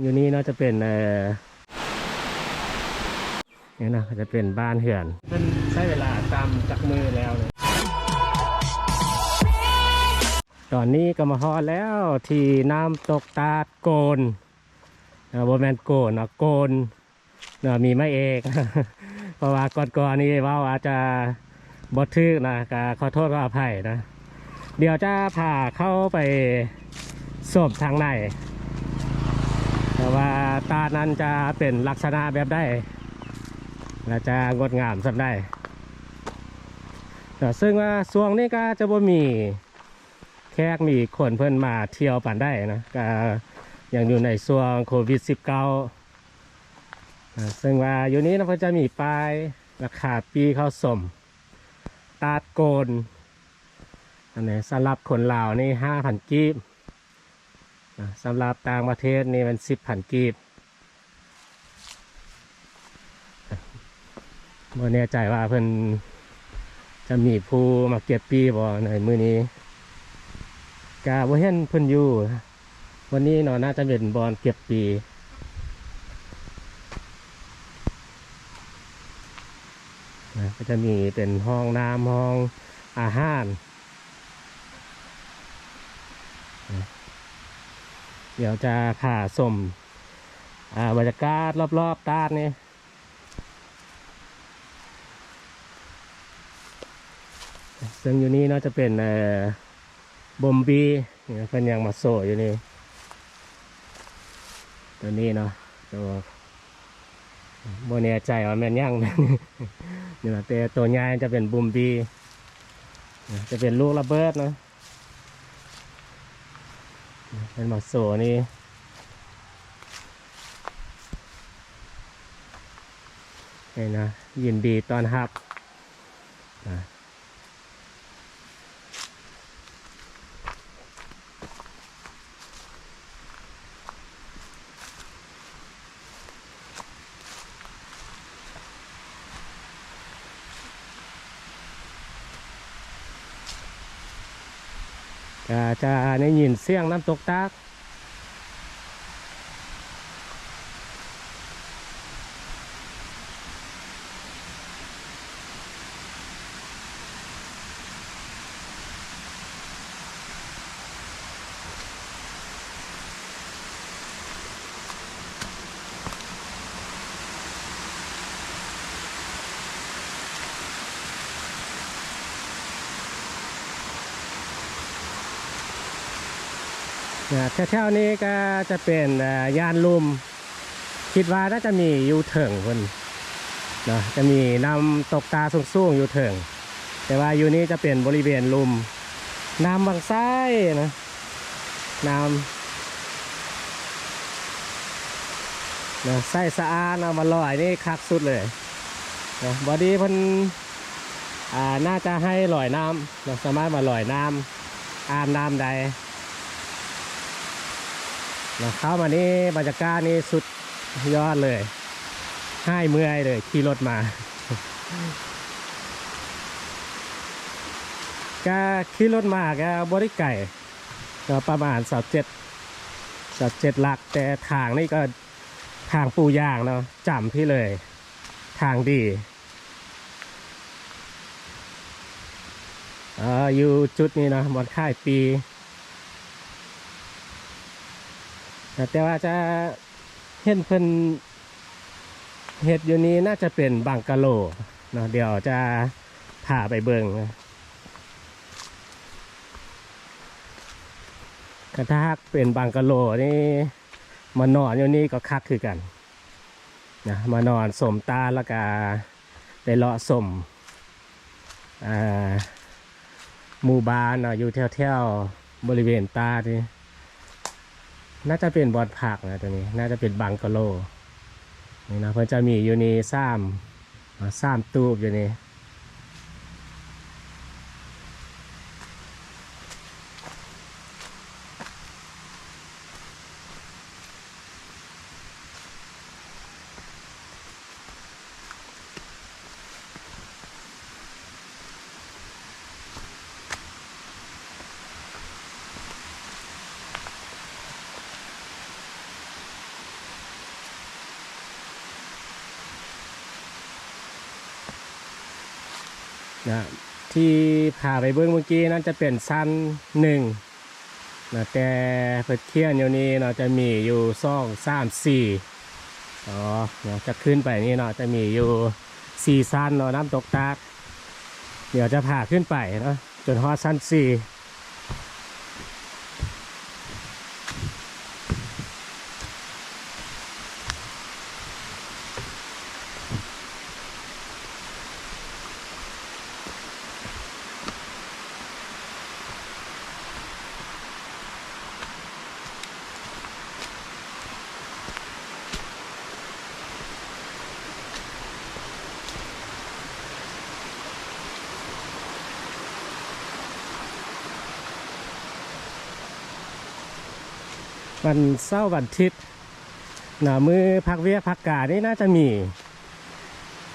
อยู่นี่น่าจะเป็นเออเนี่ยนะจะเป็นบ้านเหือนเป็นใช้เวลาตามจากมือแล้วเลยตอนนี้ก็มาฮอดแล้วที่น้ำตกตาดโกนนะโบแมนโกนนะโกนนะมีไม่เอกเพราะว่าก่อนๆนี้เว่าอาจจะบดทึกนะก็ขอโทษก็อภัยนะ เดี๋ยวจะพาเข้าไปสวมทางใน แต่ว่าตานั้นจะเป็นลักษณะแบบได้และจะงดงามสัได้แต่ซึ่งว่าช่วงนี้ก็จะบ่มีแขกมีคนเพิ่นมาเที่ยวป่านได้นะก็ยังอยู่ในช่วงโควิด -19 อ่าซึ่งว่าอยู่นี้นะเพิ่นจะมีป้ายราคาปีเข้าสม ตาดโกนอันนี้สำหรับคนลาวนี่ห้าพันกีบ สำหรับต่างประเทศนี่มันสิบพันกีบบ่แน่ใจว่าเพิ่นจะมีผู้มาเก็บปีบ่ในมือนี้กาบ่เห็นเพิ่นอยู่ วันนี้นาะน่าจะเป็นบอลเก็บปีนะก็จะมีเป็นห้องน้ำห้องอาหารนะ เดี๋ยวจะผ่าสมบรรยากาศรอบๆตาดนี่ซึ่งอยู่นี่เนาจะเป็นบอมบีเนี่ยเป็นยังมาโซอยู่นี่ ตัวนี้เนาะตัวโบแน่ใจว่าแมนยังนี่นะแต่ตัวใหญ่จะเป็นบุมบี จะเป็นลูกระเบิดนะนะ เป็นหมาโซนี่นี่นะยินดีตอนรับนะ ก็จะได้ยินเสียงน้ำตกตาก นะ แถวๆนี้ก็จะเป็นยานลุม คิดว่าน่าจะมีอยู่เถิงคนนะจะมีนำตกตาสูงๆอยู่เถิง แต่ว่าอยู่นี้จะเป็นบริเวณลุม น้ำบางไส้นะน้ำนะไส้สะอาดเอามาลอยนี่คักสุดเลยนะบอดี้พันอ่าน่าจะให้ลอยน้ำนะสามารถมาลอยน้ำอาบน้ำใด นะเข้ามานี่บรรยากาศนี่สุดยอดเลยให้เมื่อยเลยขี่รถมาก็ขี่รถมาก็บริไก่ก็ประมาณสอบเจ็ดสอบเจ็ดหลักแต่ทางนี่ก็ทางปูยางเนาะจำพี่เลย ทางดีเอ่ออยู่จุดนี้นะบอนค่ายปี แต่ว่าจะเห็นเพิ่นเห็ดอยู่นี้น่าจะเป็นบังกะโลเนาะเดี๋ยวจะพาไปเบิงกระทากเป็นบังกะโลนี่มานอนอยู่นี่ก็คักคือกันนะมานอนสมตาแล้วก็ไปเลาะสมหมู่บ้านเนาะอยู่แถวๆบริเวณตาที่ น่าจะเป็นบอดผักนะตัวนี้ น่าจะเป็นบังกะโลนี่นะเพิ่นจะมีอยู่ในซ้ำซ้ำตูบอยู่นี่ นะที่พาไปเบื้องเมื่อกี้นั่นจะเป็นสั้นหนึ่งนะแต่เพื่อเที่ยนอยู่นี้เนาะจะมีอยู่สองสามสี่อ๋อเนาะจะขึ้นไปนี่เนาะจะมีอยู่สี่สั้นเนาะน้ำตกตากเดี๋ยวจะพาขึ้นไปเนาะจนฮอดสั้นสี่ วันเสาร์วันอาทิตย์นะมือพักเวียพักกานี่น่าจะมี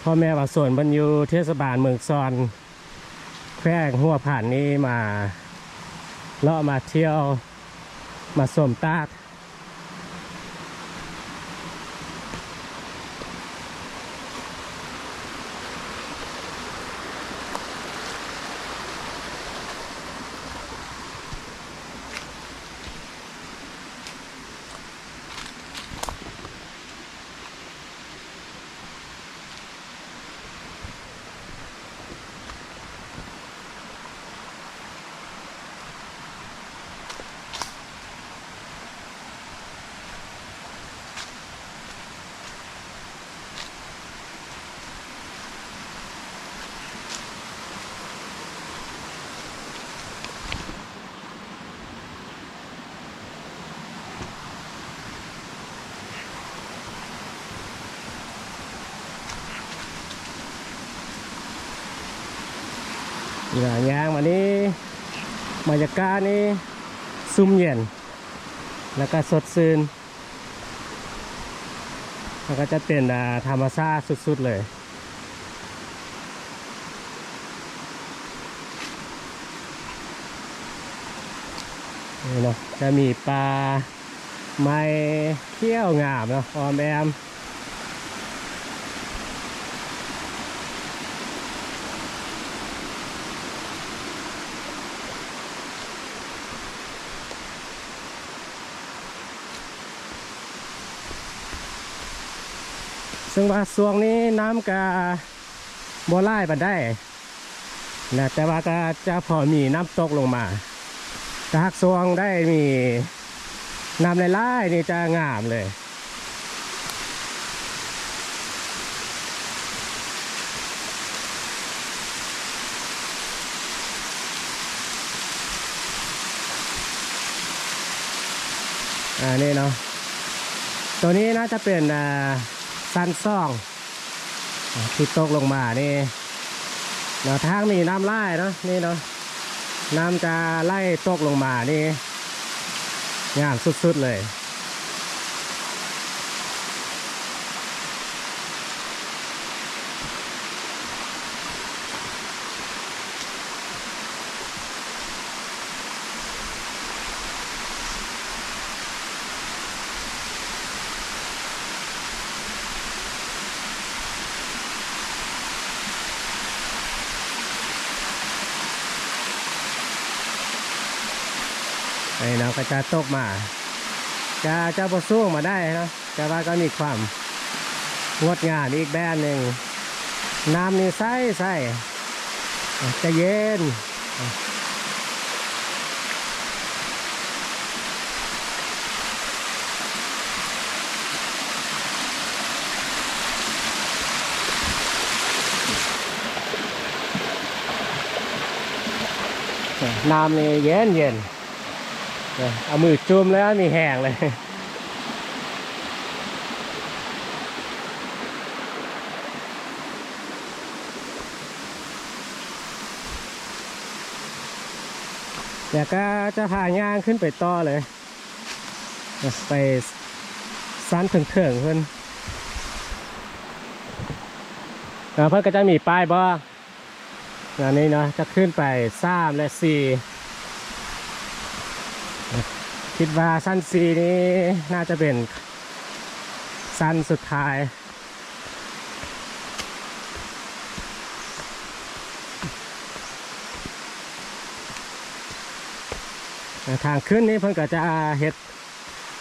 พ่อแม่ว่าส่วนบรรยูเทศบาลเมืองซอน แควงหัวผ่านนี้มาเลาะมาเที่ยวมาสมตาด นี่นะยางวันนี้บรรยากาศนี่ซุ่มเย็น แล้วก็สดชื่นแล้วก็จะเป็นธรรมชาติสุดๆเลยนี่เนาะจะมีปลาไม้เขี้ยวงามเนาะออมแอม ซึ่งว่าช่วงนี้น้ำกะบัวไล่บันได้นะแต่ว่าก็จะพอมีน้ำตกลงมาถ้าหากช่วงได้มีน้ำไล่ๆนี่จะงามเลยอ่านี่เนาะตัวนี้น่าจะเป็นอ่า ซันซ่องอ่าที่ตกลงมานี่เนาะทางมีน้ำไล่เนาะนี่เนาะน้ำจะไล่ตกลงมานี่งามสุดๆเลย ก็จะตกมา จะจะบสู้มาได้นะแต่ว่าก็มีความงดงามอีกแบบหนึ่งน้ำนี่ใสใสจะเย็นน้ำนี่เย็นเย็น เอามือจุ่มแล้วมีแห้งเลยเดี๋ยวก็จะพาย่างขึ้นไปต่อเลยไปสั้นถึงเถิงๆเพื่อนแล้วเพื่อนก็จะมีป้ายบอกอันนี้เนาะจะขึ้นไปสามและสี่ คิดว่าสั้นซีนี้น่าจะเป็นสั้นสุดท้าย ทางขึ้นนี้เพิ่นก็จะเฮ็ด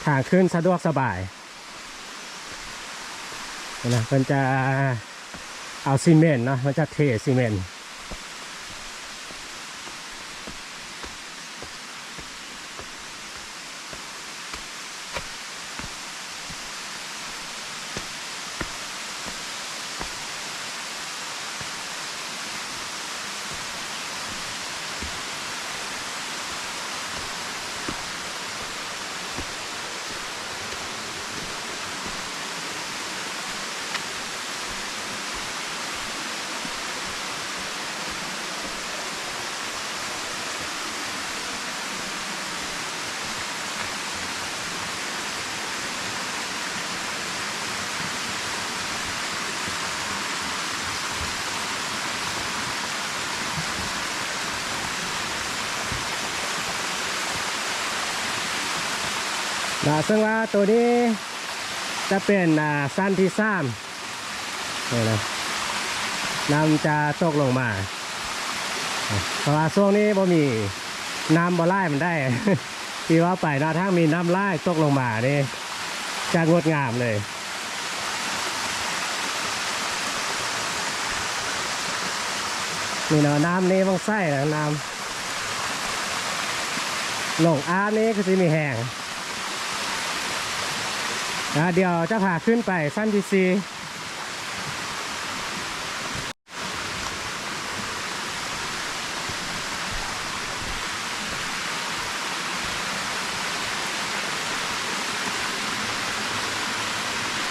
ทางขึ้นสะดวกสบายนะเพิ่นจะเอาซีเมนต์เนาะมันจะเทซีเมนต์ นะซึ่งว่าตัวนี้จะเป็นอ่าสั้นที่สามนี่นะน้ำจะตกลงมา เพราะว่าช่วงนี้บ่มีน้ำบ่ไล่มันได้ ที่ว่าไปนาะถ้ามีน้ำไล่ตกลงมานี่จะงดงามเลยนี่เนาะน้ำนี้ต้องใส่นะน้ำลงอาบนี้ก็จะมีแห้ง นะเดี๋ยวจะพาขึ้นไปสั้นที่ซี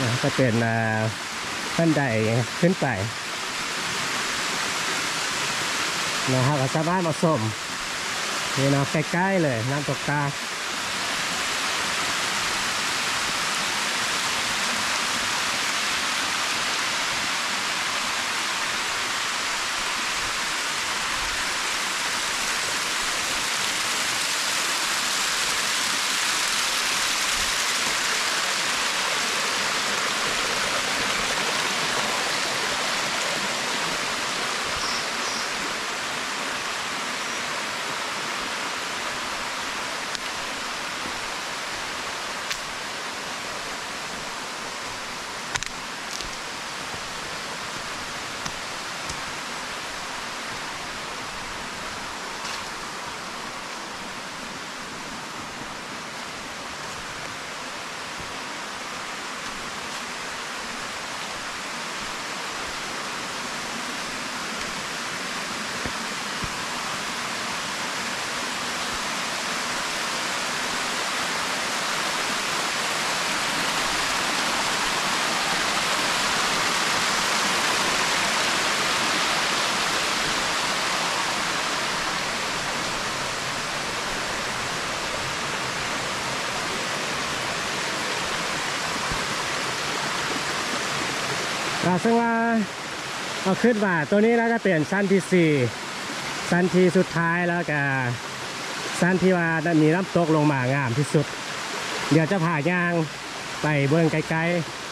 นะก็เป็นขั้นใดขึ้นไปนะครับก็สามารถมาชมนี่นาะใกล้ๆเลยน้ำตกตาซึ่งว่า เอาขึ้นมาตัวนี้แล้วก็เปลี่ยนสั้นที่สี่สั้นที่สุดท้ายแล้วก็สั้นที่ว่ามีน้ำตกลงมางามที่สุด เดี๋ยวจะผ่ายางไปเบื้องไกลๆ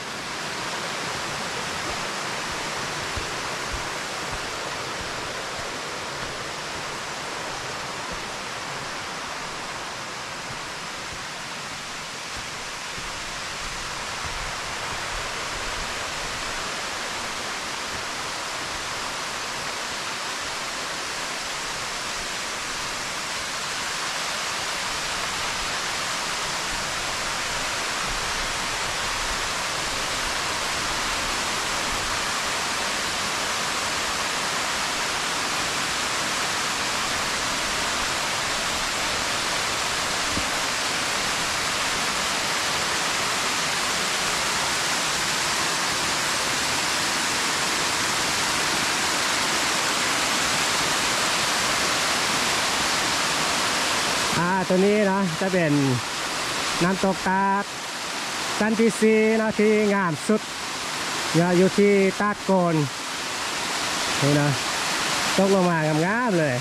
ตัวนี้นะจะเป็นน้ำตกตาตันที่สี่เนาะที่งามสุดเนี่ยอยู่ที่ตาดโกนนี่นะตกลงมางามๆเลย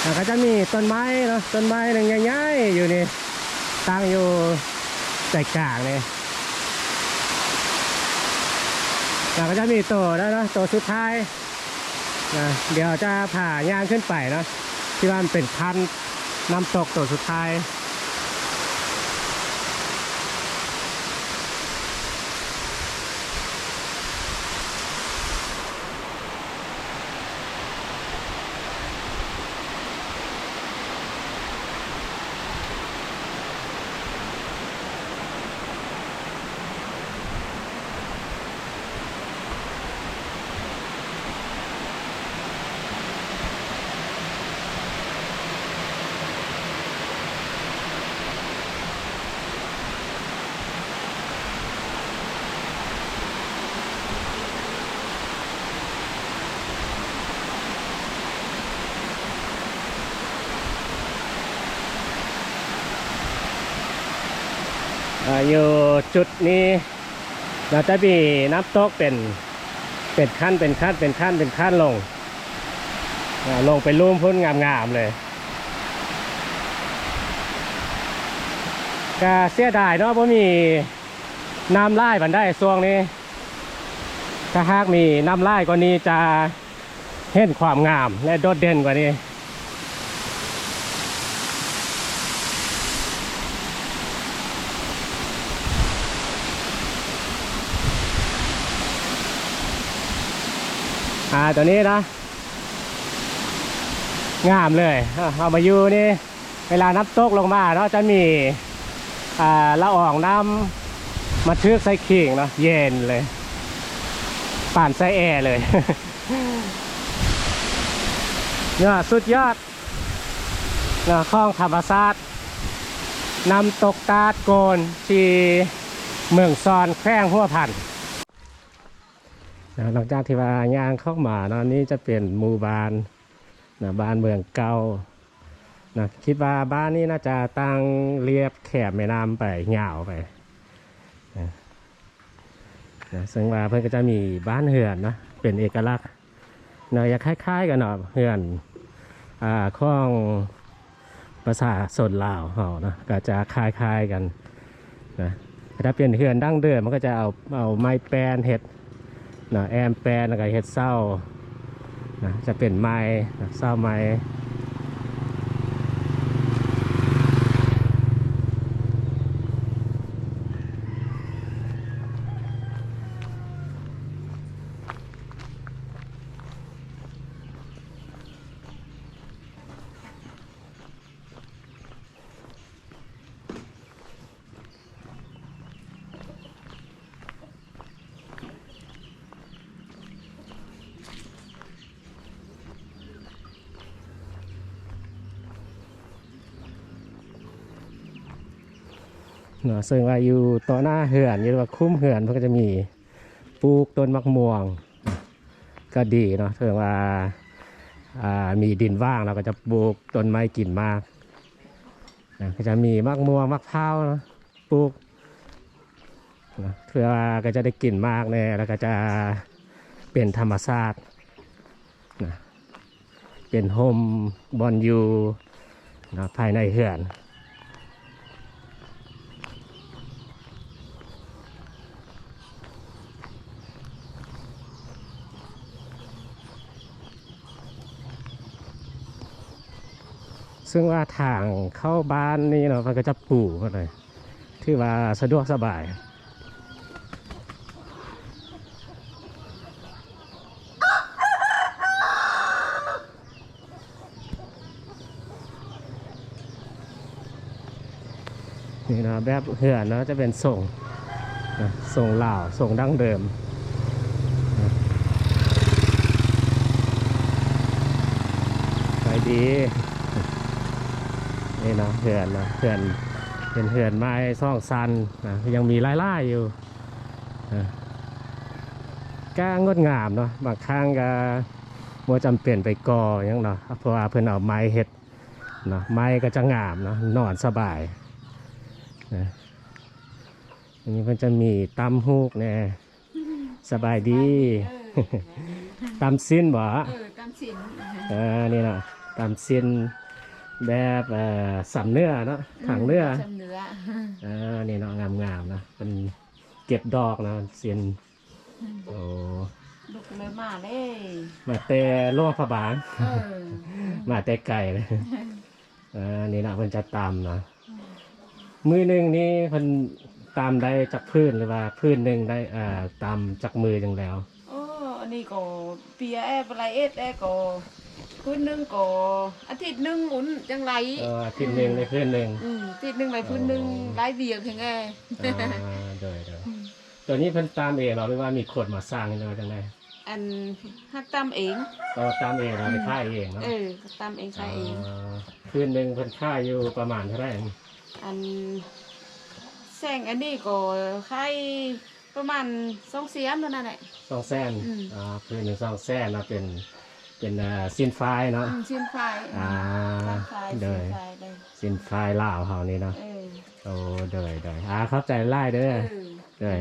แล้วก็จะมีต้นไม้เนาะต้นไม้หนึ่งใหญ่ๆอยู่นี่ตั้งอยู่ใจกลางนี่แล้วก็จะมีตัวแล้วนาะตัวสุดท้ายนะเดี๋ยวจะผ่าย่างขึ้นไปเนาะ ที่ว่ามันเป็นคันน้ำตกตัวสุดท้าย อยู่จุดนี้เราจะมีน้ำตกเป็นเป็นขั้นเป็นขั้นเป็นขั้นเป็นขั้นลงลงไปลุ่มพุ่นงามๆเลยก็เสียดายเนาะเพราะมีน้ำไล่บันได้ช่วงนี้ ถ้าหากมีน้ำไล่กว่านี้จะเห็นความงามและโดดเด่นกว่านี้ อ่าตัวนี้นะงามเลยเอามาอยู่นี่เวลาน้ำตกลงมาเนาะจะมีอ่าละอองน้ำมาทึกใส่ขิงเนาะเย็นเลยป่านใส่แอร์เลยเนี่ยสุดยอดเนี่ยคลองธรรมศาสตร์นำตกตาดโกนที่เมืองซอนแข้งหัวพัน นะหลังจากที่ว่ายางเข้ามาเนาะนี่จะเป็นหมู่บ้านนะบ้านเมืองเก่านะคิดว่าบ้านนี้น่าจะตั้งเรียบแคบแม่น้ำไปยาวไปนะนะซึ่งว่าเพื่อนก็จะมีบ้านเหือนนะเป็นเอกลักษณ์เนาะอยากคล้ายๆกันเนาะเหือนอ่าข้องภาษาสนลาวเฮานะก็จะคล้ายๆกันนะถ้าเป็นเหือนดั้งเดิมมันก็จะเอาเอาไม้แปนเห็ด นะแอมแปรแล้วก็เฮ็ดเศร้านะจะเป็นไม้เศร้าไม้ เนาะซึ่งว่าอยู่ต่อหน้าเหือนอยู่ว่าคุ้มเหือนมันก็จะมีปลูกต้นมะม่วงนะก็ดีเนาะถือว่าามีดินว่างเราก็จะปลูกต้นไม้กินมากนะก็จะมีมะม่วงมะพร้าวนะปลูกนะเพื่อว่าก็จะได้กลิ่นมากแน่แล้วก็จะเป็นธรรมชาตินะเป็นโฮมบอนยูนะภายในเหือน ซึ่งว่าทางเข้าบ้านนี่เนาะมันก็จะปูกมาเลยที่ว่าสะดวกสบายนี่นะแบบเหือนเนาะจะเป็นส่งส่งเหล่าส่งดั้งเดิมไปดี นี่เนาะเหือนเนาะเหือนเป็นเหือนไม้ซ่องซันนะยังมีไล่ๆอยู่นะก็งดงามเนาะบางครั้งก็บ่จำเป็นไปกอหยังเนาะเพราะว่าเพิ่นเอาไม้เฮ็ดเนาะไม้ก็จะงามเนาะนอนสบายนะอันนี้เพิ่นจะมีตำฮูกแน่สบายดีเออตำสิ้นบ่เออตามสินเออนี่เนาะตำสิ้น แบบเอ่อสันเนื้อเนาะถังเนื้อจำเนื้อเออนี่เนาะงามๆนะเป็นเก็บดอกนะเซียนโอ้อืลูกเลยมาเลยมาแต่โล่งพระบาง เออมาแต่ไก่เลยอ่านี่นะเพิ่นจะตามนะมือหนึ่งนี่เพิ่นตามได้จากพื้นหรือว่าพื้นหนึ่งได้อ่าตามจากมือจังแล้ว โอ้อันนี้ก็เปียแอปลายเอ็ดแอก็ คืนหนึงก็อาทิตย์หนึงอุ่นจังไรเอออาทิตย์หนึ่งในพื้นหนึ่ง อืมอาทิตย์หนึงไรพื้นหนึงไรเบียกเพียงไงอ่าโดยโดยตัวนี้เพิ่นตามเองเหราหรือว่ามีคนมาสร้างให้เราจังไดอันฮักตามเองเราตามเองเราไปค่ายเองเนาะเออตามเองใช้เอง อ่าพื้นหนึ่งเพิ่นค่ายอยู่ประมาณเท่าไหร่อันแสงอันนี้ก็ใครประมาณสองเสียมเท่านั้นแหละ สองแสนอืม อ่าพื้นหนึ่งสองแสนเนาะเป็น เป็นอ่าซินไฟเนาะ อืมชิ้นไฟอ่าชิ้นไฟโดชิ้นย ไฟเลย ซินไฟลาวเฮานี่เนาะเออโอ้เดยเดยอ่าเข้าใจไล่เด้อเออเดย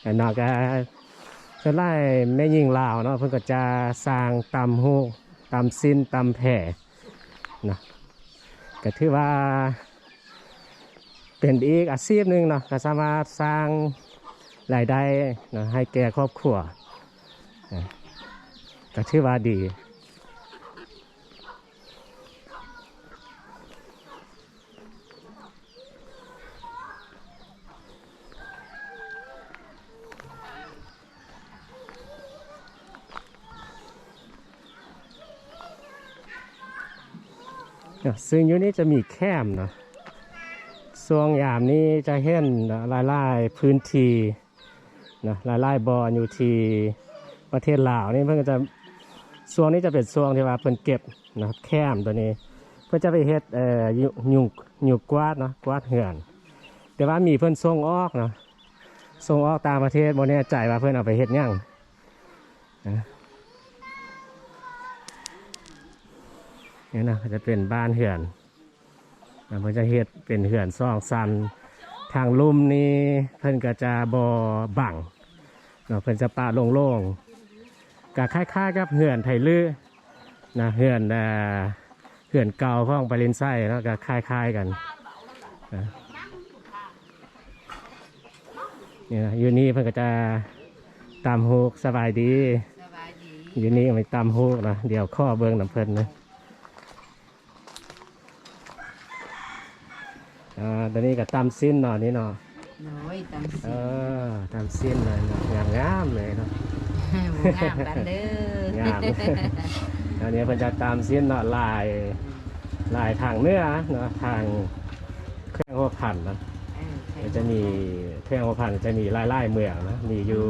แต่นอกก็จะไล่แม่ยิงลาวเนาะเพิ่นก็จะสร้างตำฮูกตำสิ้นตำแผ่นะก็ถือว่า เป็นอีกอาชีพหนึ่งเนาะก็สามารถสร้างรายได้นะให้แก่ครอบครัวนะ ก็ถือว่าดีอะซึ่งอยู่นี้จะมีแคมเนาะช่วงยามนี้จะเห็นหลายๆพื้นที่นะหลายๆบอนอยู่ที่ประเทศลาวนี่เพิ่นก็จะ ช่วงนี้จะเป็นช่วงที่ว่าเพิ่นเก็บนะครับแคมตัวนี้ เพื่อจะไปเฮ็ดเอ่อยุยุงยุงกวาดเนาะกวาดเหือน แต่ว่ามีเพิ่นส่งออกเนาะส่งออกตางประเทศบ่แน่ใจว่าเพิ่นเอาไปเฮ็ดหยังนะนี่นะจะเป็นบ้านเหือนนะมันจะเฮ็ดเป็นเหือนซองซันทางลุ่มนี้เพิ่นก็จะบอบังเนาะเพิ่นจะปะโล่งๆ ก็คล้ายๆกับเหือนไทลือนะเหือนอ่าเหือนเก่าพ่องปรินไส้เนาะก็คล้ายๆกันนะนี่นะอยู่นี่เพิ่นก็จะตามฮูกสบายดีสบายดี อยู่นี่ไม่ตามฮูกนะเดี๋ยวข้อเบิ้งน้ำเพิ่นนะอ่าตอนนี้ก็ตามสิ้นเนาะนี่เนาะน้อยตามสิเออตามสิ้นเลยเนาะงามงามๆเลยเนาะหมู งามกันเด้องามตอนนี้เพิ่นจะตามสิ้นเนาะลายลายทางเหนื้อเนาะทางเครื่องหัวพันเนาะเออใช่ก็จะมีเครื่องหัวพันจะมีลายลายๆเมืองนะมีอยู่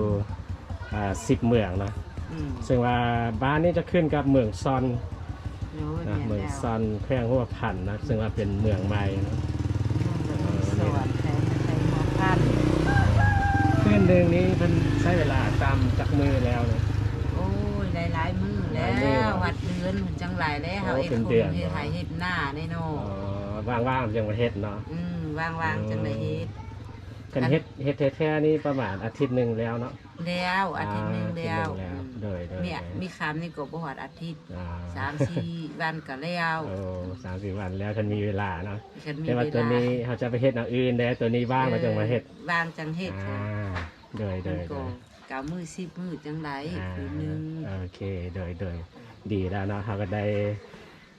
อ่าสิบเมืองนะอืมซึ่งว่าบ้านนี้จะขึ้นกับเมืองซอนน้อยนะแม่นเมืองแล้วซอนแพร่งหัวพันธุ์นะซึ่งว่าเป็นเมืองใหม่นะ สวนใช้ใช้หมอพันธุ์ คืน หนึ่งนี้เพิ่นใช้เวลาตามจากมือแล้วเนี่ย โอ้ยหลายหลายๆมือแล้หลายมื้อววัดเดือนหุ่นจังหลายแล้วโอ้เฮาเอ็ดเป็นคเดือน นเฮ็ดไห้เฮ็ดหน้าแน่นออ๋อว่างๆยังประเทศเนาะอืมวางๆจังได๋เฮ็ดกันเฮ็ดเฮ็ดแท้ๆนี่ประมาณอาทิตย์หนึ่งแล้วเนาะแล้วอาทิตย์หนึงแล้วอาทิตย์หนึ่งแล้วมโดยโดยเนี่ยมีคำนี่ก็บ่ฮอดอาทิตย์อ่สามสี่วันก็แล้วโอ้สามสี่วันแล้วฉันมีเวลาเนาะฉันมีแต่ว่าตัวลานี้เขาจะไปเฮ็ดอย่างอื่นแต่ตัวนี้ว่างเราจะมาเฮ็ด ว่างจังเฮ็ดอ่า โดยโดมันยโดก็ยเก้ามือสิบมือจังไดอ่าคืนนึงโอเคโดยโดยดีแล้วเนาะเขาก็ได้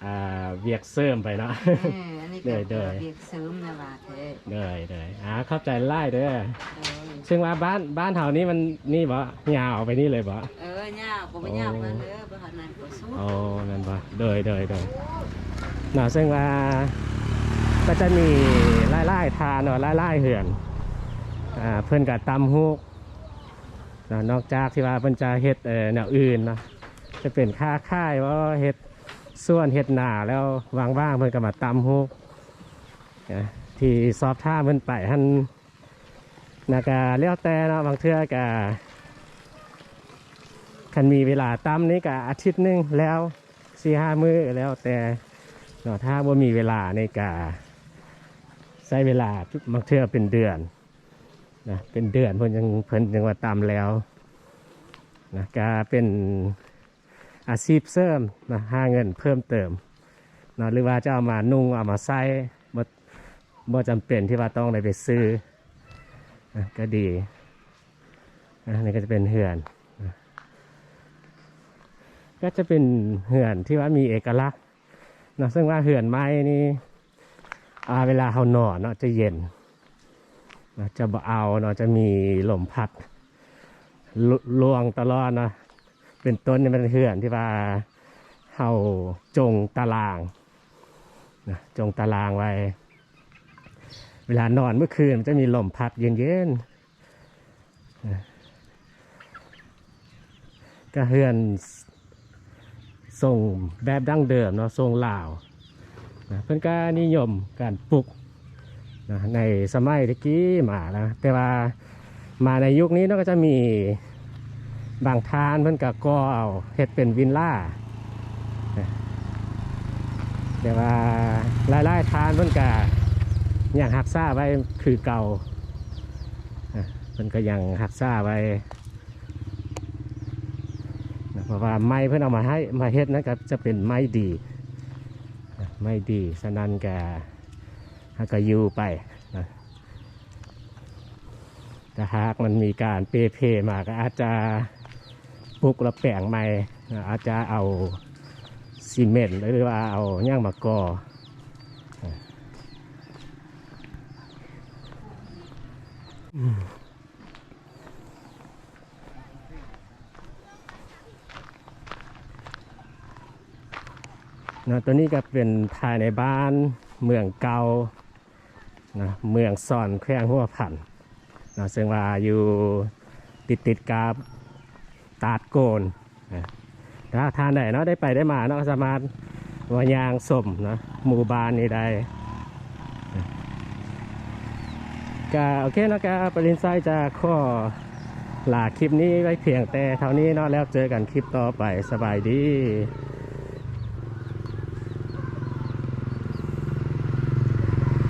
อ่าเวียกเสริมไปเนาะเอออันนี้ก็เด้อเด้อเรียกเสริมนะว่าแท้เลยเลยอ่าเข้าใจไล่เด้อเออซึ่งว่าบ้านบ้านแถวนี้มันนี่บ่ยาวไปนี่เลยบ่เออย่าบ่ไปย่าเพิ่นเด้อบ่หันนั้นก็สู้โอ้นั่นบ่เดยเดยเดยเนาะซึ่งว่าก็จะมีไล่ไล่ทานเนาะไล่ไล่เหือน อ่าเพิ่อนกับตำฮูกนะนอกจากที่ว่าเพิ่นจะเฮ็ดเอ่อแนวอื่นนะจะเป็นค่าค่ายว่าเฮ็ดส่วนเฮ็ดหนาแล้วว่างๆเพิ่นก็มาตำฮูกนะที่สอบท่าเพิ่นไปหันนะกะแล้วแต่เนาะบางเทื่อกะคันมีเวลาตั้มนี่ก็อาทิตย์หนึงแล้วสี่ห้ามื้อแล้วแต่เนาะถ้าว่ามีเวลาในกาใช้เวลาบางเทื่อเป็นเดือน นะเป็นเดือนเพิ่นยังเพิ่นยังว่าตามแล้วนะก็เป็นอาชีพเสริมนะหาเงินเพิ่มเติมนะหรือว่าจะเอามานุ่งเอามาใส่บ่บ่จำเป็นที่ว่าต้องได้ไปซื้อนะก็ดีนะนี่ก็จะเป็นเหือนนก็จะเป็นเหือนที่ว่ามีเอกลักษณ์นะซึ่งว่าเหือนไม้นี่เวลาเขานอนเนาะจะเย็น นาะจะบ่เอาเนาะจะมีลมพัดลวงตลอดเนาะเป็นต้นนี่เป็นเหื่อนที่ว่าเขาจงตารางนะจงตารางไว้ เวลานอนเมื่อคืนมันจะมีลมพัดเย็นๆนะก็เฮือนทรงแบบดั้งเดิมเนาะทรงลาวนะเพื่อนก็นิยมการปลูก นะในสมัยตะกี้มาแล้วแต่ว่ามาในยุคนี้เนาะก็จะมีบางทานเพื่อนก็ก่อเอาเฮ็ดเป็นวินล่าแต่ว่าหลายๆทานเพื่อนก็ยังหักซ่าไว้คือเก่าอะมันก็ยังหักซ่าไว้เพราะว่าไม้เพื่อนเอามาให้มาเฮ็ดนั่นก็จะเป็นไม้ดี ไม้ดี ฉะนั้นก็ ฮักก็อยู่ไปนะแต่หากมันมีการเปรเพมาก็อาจจะปลุกแล้วแปลงใหม่อาจจะเอาซีเมนต์หรือว่าเอาย่างมากอนะตัวนี้ก็เป็นภายในบ้านเมืองเก่า นะเมืองซ่อนแขวงหัวผันนะซึ่งว่าอยู่ติดติดกับตาดโกนนะถ้าทานไหนเนาะได้ไปได้มาเนาะสามารถวายางสมนะหมู่บ้านนี้ได้ก็โอเคนะก็ปรินไซจะข้อลาคลิปนี้ไว้เพียงแต่เท่านี้เนาะแล้วเจอกันคลิปต่อไปสบายดี